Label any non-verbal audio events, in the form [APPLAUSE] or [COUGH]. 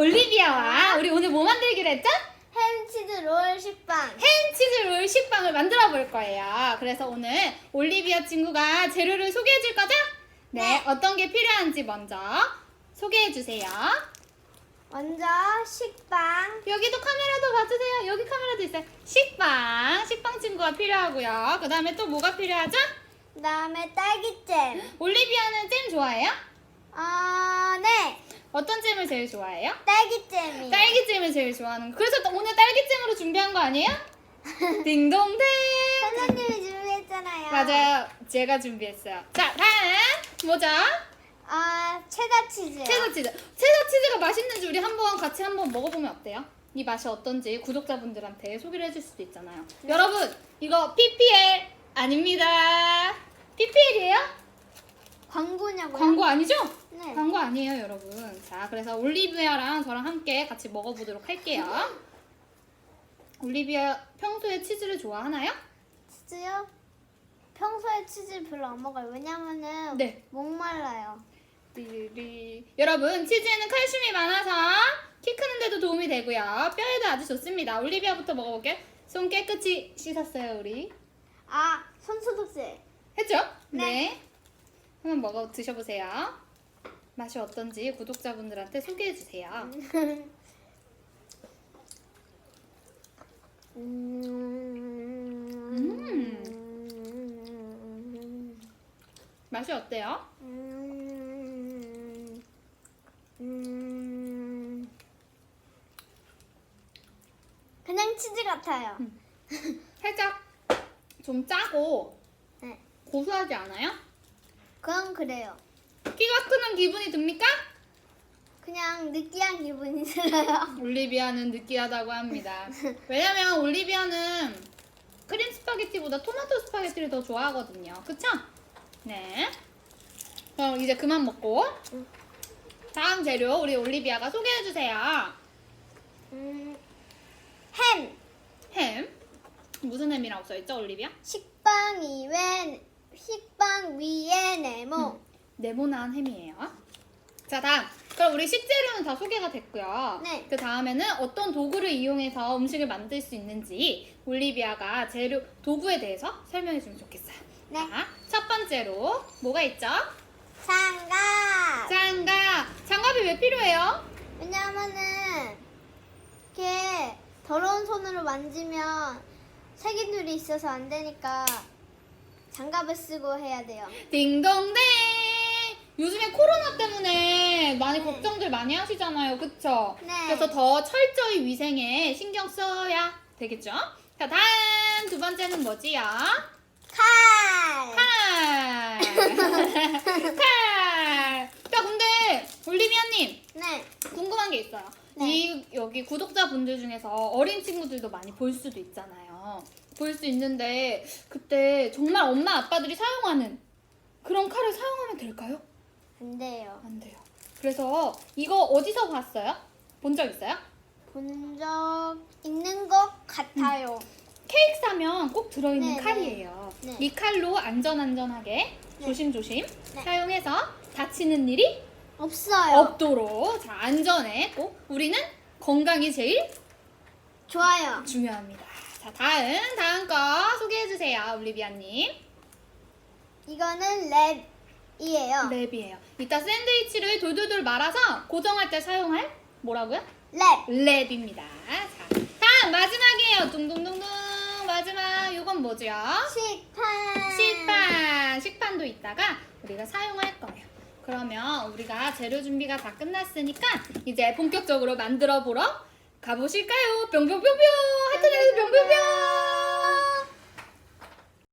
올리비아와 우리 오늘 뭐 만들기로 했죠? 햄치즈 롤 식빵. 햄 치즈 롤 식빵을 만들어 볼 거예요. 그래서 오늘 올리비아 친구가 재료를 소개해 줄 거죠? 네, 네. 어떤 게 필요한지 먼저 소개해 주세요. 먼저 식빵. 여기도 카메라도 봐주세요. 여기 카메라도 있어요. 식빵, 식빵 친구가 필요하고요. 그 다음에 또 뭐가 필요하죠? 그다음에 딸기잼. 올리비아는 잼 좋아해요? 아, 네. 어떤 잼을 제일 좋아해요? 딸기잼이요. 딸기잼을 제일 좋아하는 거. 그래서 또 오늘 딸기잼으로 준비한 거 아니에요? [LAUGHS] 딩동댕! 선생님이 준비했잖아요. 맞아요. 제가 준비했어요. 자, 다음 뭐죠? 아, 체다 치즈요. 체다 치즈. 체다 치즈가 맛있는지 우리 한번 같이 한번 먹어보면 어때요? 이 맛이 어떤지 구독자분들한테 소개를 해줄 수도 있잖아요. 여러분, 이거 PPL 아닙니다. PPL이에요? 광고냐고요? 광고 아니죠? 네. 광고 아니에요, 여러분. 자, 그래서 올리비아랑 저랑 함께 같이 먹어보도록 할게요. 올리비아 평소에 치즈를 좋아하나요? 치즈요? 평소에 치즈 별로 안 먹어요. 왜냐면은 네. 목말라요. 띠리. 여러분, 치즈에는 칼슘이 많아서 키 크는데도 도움이 되고요. 뼈에도 아주 좋습니다. 올리비아부터 먹어볼게요. 손 깨끗이 씻었어요, 우리. 아, 손소독제. 했죠? 네. 한번 먹어 드셔보세요. 맛이 어떤지 구독자분들한테 소개해주세요. 음. 맛이 어때요? 음. 음. 그냥 치즈 같아요. [LAUGHS] 살짝 좀 짜고 네. 고소하지 않아요? 그건 그래요. 키가 크는 기분이 듭니까? 그냥 느끼한 기분이 들어요. [LAUGHS] 올리비아는 느끼하다고 합니다. 왜냐면 올리비아는 크림 스파게티보다 토마토 스파게티를 더 좋아하거든요. 그쵸? 네. 그럼 이제 그만 먹고 다음 재료 우리 올리비아가 소개해 주세요. 음. 햄. 햄. 무슨 햄이라고 써 있죠, 올리비아? 식빵 위에 식빵 위에 네모. 네모난 햄이에요. 자, 다음. 그럼 우리 식재료는 다 소개가 됐고요. 네. 그 다음에는 어떤 도구를 이용해서 음식을 만들 수 있는지 올리비아가 재료, 도구에 대해서 설명해 주면 좋겠어요. 네. 자, 첫 번째로 뭐가 있죠? 장갑. 장갑. 장갑이 왜 필요해요? 왜냐하면은 이렇게 더러운 손으로 만지면 세균들이 있어서 안 되니까 장갑을 쓰고 해야 돼요. 딩동댕. 요즘에 코로나 때문에 많이 네. 걱정들 많이 하시잖아요. 그쵸? 네. 그래서 더 철저히 위생에 신경 써야 되겠죠? 자, 다음 두 번째는 뭐지요? 칼. 칼! [LAUGHS] 칼! 자, 근데 올리비아님 네. 궁금한 게 있어요. 네. 이 여기 구독자분들 중에서 어린 친구들도 많이 볼 수도 있잖아요. 볼 수 있는데 그때 정말 엄마 아빠들이 사용하는 그런 칼을 사용하면 될까요? 안 돼요. 안 돼요. 그래서 이거 어디서 봤어요? 본 적 있어요? 본 적 있는 것 같아요. 케이크 사면 꼭 들어있는 네, 칼이에요. 네. 이 칼로 안전안전하게 네. 조심조심 네. 사용해서 다치는 일이 없어요. 없도록 자 안전에 꼭 우리는 건강이 제일 좋아요. 중요합니다. 자 다음 다음 거 소개해 주세요, 올리비아님. 이거는 랩이에요. 랩이에요. 이따 샌드위치를 돌돌돌 말아서 고정할 때 사용할 뭐라고요? 랩. 랩입니다. 자 다음 마지막이에요. 둥둥둥둥 마지막 이건 뭐죠? 식판. 식판, 식판도 이따가 우리가 사용할 거예요. 그러면 우리가 재료 준비가 다 끝났으니까 이제 본격적으로 만들어 보러 가보실까요? 뿅뿅뿅뿅! 하트 내려서 뿅뿅뿅!